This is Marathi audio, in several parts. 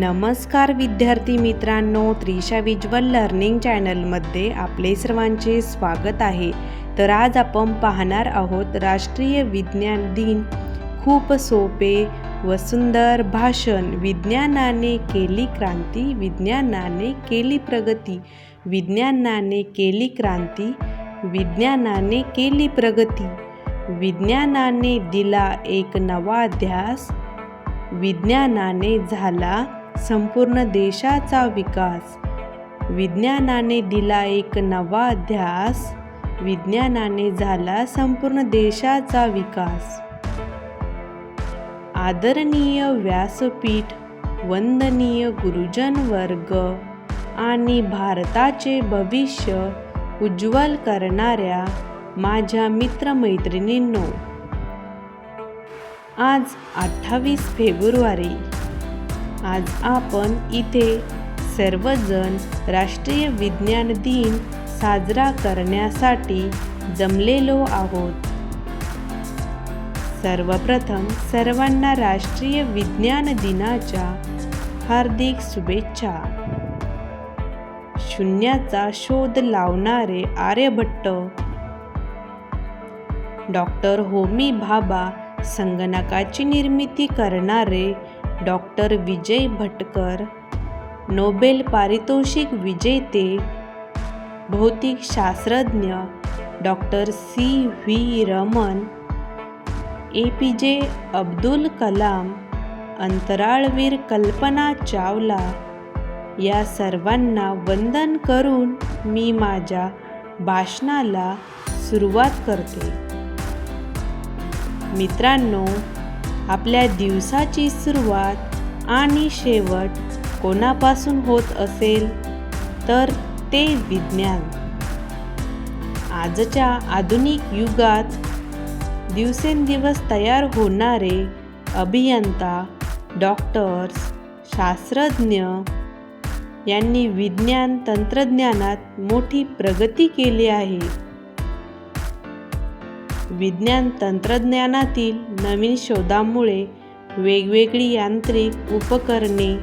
नमस्कार विद्यार्थी मित्रांनो त्रिशा विज्वल लर्निंग चॅनलमध्ये आपले सर्वांचे स्वागत आहे. तर आज आपण पाहणार आहोत राष्ट्रीय विज्ञान दिन. खूप सोपे व सुंदर भाषण. विज्ञानाने केली क्रांती विज्ञानाने केली प्रगती. विज्ञानाने केली क्रांती विज्ञानाने केली प्रगती. विज्ञानाने दिला एक नवा ध्यास विज्ञानाने झाला संपूर्ण देशाचा विकास. विज्ञानाने दिला एक नवा ध्यास विज्ञानाने झाला संपूर्ण देशाचा विकास. आदरणीय व्यासपीठ वंदनीय गुरुजन वर्ग आणि भारताचे भविष्य उज्ज्वल करणाऱ्या माझ्या मित्रमैत्रिणींनो आज अठ्ठावीस फेब्रुवारी आज आपण इथे सर्वजण राष्ट्रीय विज्ञान दिन साजरा करण्यासाठी जमलेलो आहोत. सर्वप्रथम सर्वांना राष्ट्रीय विज्ञान दिनाच्या हार्दिक शुभेच्छा. शून्याचा शोध लावणारे आर्यभट्ट डॉक्टर होमी भाभा संगणकाची निर्मिती करणारे डॉक्टर विजय भटकर नोबेल पारितोषिक विजेते भौतिकशास्त्रज्ञ doctor C V Raman A P J Abdul Kalam अंतराळवीर Kalpana Chawla या सर्वांना वंदन करून मी माझ्या भाषणाला सुरुवात करते. मित्रांनो आपल्या दिवसाची सुरुवात आणि शेवट कोणापासून होत असेल तर ते विज्ञान. आजच्या आधुनिक युगात दिवसेंदिवस तयार होणारे अभियंता डॉक्टर्स शास्त्रज्ञ यांनी विज्ञान तंत्रज्ञानात मोठी प्रगती केली आहे. विज्ञान तंत्रज्ञानातील नवीन शोधामुळे वेगवेगळी यांत्रिक उपकरणे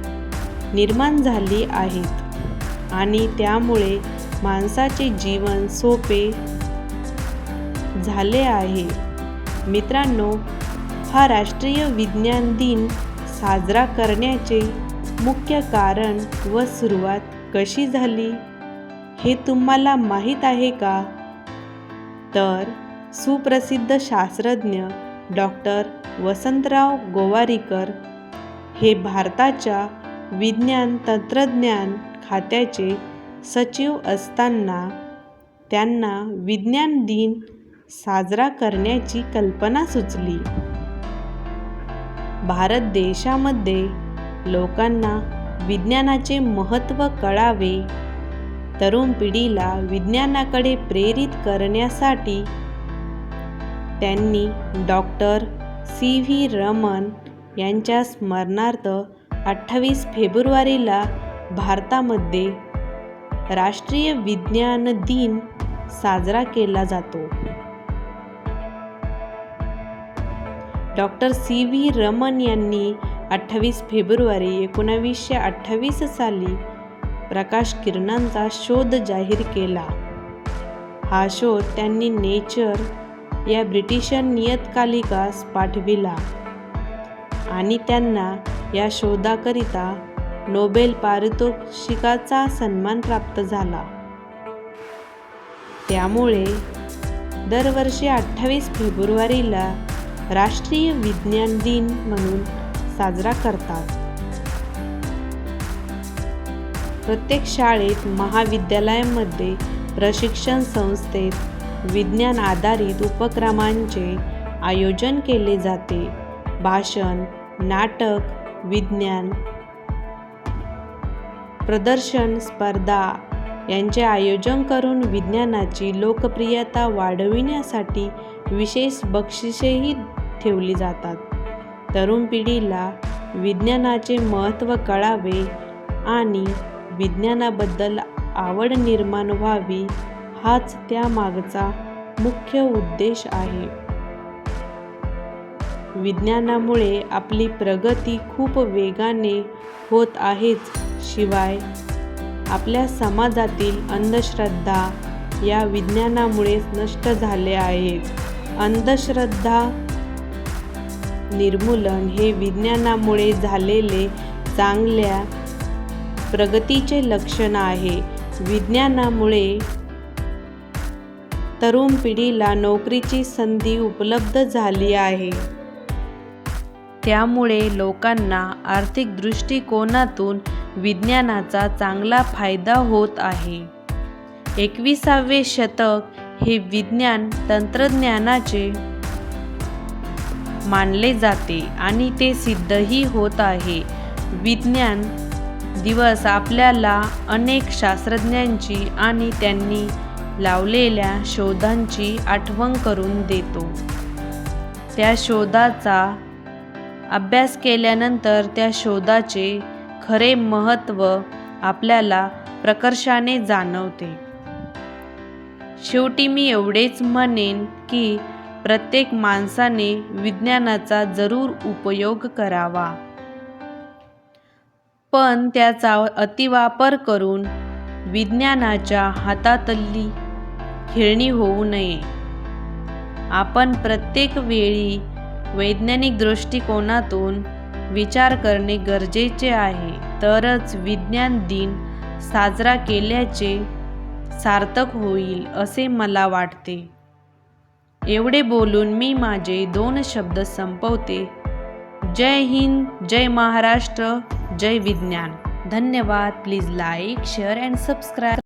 निर्माण झाली आहेत आणि त्यामुळे माणसाचे जीवन सोपे झाले आहे. मित्रांनो हा राष्ट्रीय विज्ञान दिन साजरा करण्याचे मुख्य कारण व सुरुवात कशी झाली हे तुम्हाला माहीत आहे का? तर सुप्रसिद्ध शास्त्रज्ञ डॉक्टर वसंतराव गोवारीकर हे भारताच्या विज्ञान तंत्रज्ञान खात्याचे सचिव असताना त्यांना विज्ञान दिन साजरा करण्याची कल्पना सुचली. भारत देशामध्ये लोकांना विज्ञानाचे महत्त्व कळावे तरुण पिढीला विज्ञानाकडे प्रेरित करण्यासाठी त्यांनी डॉक्टर सी व्ही रमन यांच्या स्मरणार्थ अठ्ठावीस फेब्रुवारीला भारतामध्ये राष्ट्रीय विज्ञान दिन साजरा केला जातो. डॉक्टर सी व्ही रमन यांनी अठ्ठावीस फेब्रुवारी एकोणावीसशे अठ्ठावीस साली प्रकाश किरणांचा शोध जाहीर केला. हा शोध त्यांनी नेचर या ब्रिटिश नियतकालिकास पाठविला आणि त्यांना या शोधाकरिता नोबेल पारितोषिकाचा सन्मान प्राप्त झाला. त्यामुळे दरवर्षी अठ्ठावीस फेब्रुवारीला राष्ट्रीय विज्ञान दिन म्हणून साजरा करतात. प्रत्येक शाळेत महाविद्यालयामध्ये प्रशिक्षण संस्थेत विज्ञान आधारित उपक्रमांचे आयोजन केले जाते. भाषण नाटक विज्ञान प्रदर्शन स्पर्धा यांचे आयोजन करून विज्ञानाची लोकप्रियता वाढविण्यासाठी विशेष बक्षिसेही ठेवली जातात. तरुण पिढीला विज्ञानाचे महत्त्व कळावे आणि विज्ञानाबद्दल आवड निर्माण व्हावी हाच त्या मागचा मुख्य उद्देश आहे. विज्ञानामुळे आपली प्रगती खूप वेगाने होत आहेच. शिवाय आपल्या समाजातील अंधश्रद्धा या विज्ञानामुळेच नष्ट झाले आहेत अंधश्रद्धा निर्मूलन हे विज्ञानामुळे झालेले चांगल्या प्रगतीचे लक्षण आहे. विज्ञानामुळे तरुण पिढीला नोकरीची संधी उपलब्ध झाली आहे. त्यामुळे लोकांना आर्थिक दृष्टिकोनातून विज्ञानाचा चांगला फायदा होत आहे. एकविसावे शतक हे विज्ञान तंत्रज्ञानाचे मानले जाते आणि ते सिद्धही होत आहे. विज्ञान दिवस आपल्याला अनेक शास्त्रज्ञांची आणि त्यांनी लावलेल्या शोधांची आठवण करून देतो. त्या शोधाचा अभ्यास केल्यानंतर त्या शोधाचे खरे महत्त्व आपल्याला प्रकर्षाने जाणवते. शेवटी मी एवढेच म्हणेन की प्रत्येक माणसाने विज्ञानाचा जरूर उपयोग करावा. पण त्याचा अतिवापर करून विज्ञानाच्या हातातली खेळणी होऊ नये. आपण प्रत्येक वेळी वैज्ञानिक दृष्टिकोनातून विचार करणे गरजेचे आहे. तरच विज्ञान दिन साजरा केल्याचे सार्थक होईल असे मला वाटते. एवढे बोलून मी माझे दोन शब्द संपवते. जय हिंद जय महाराष्ट्र जय विज्ञान. धन्यवाद. Please like share and subscribe.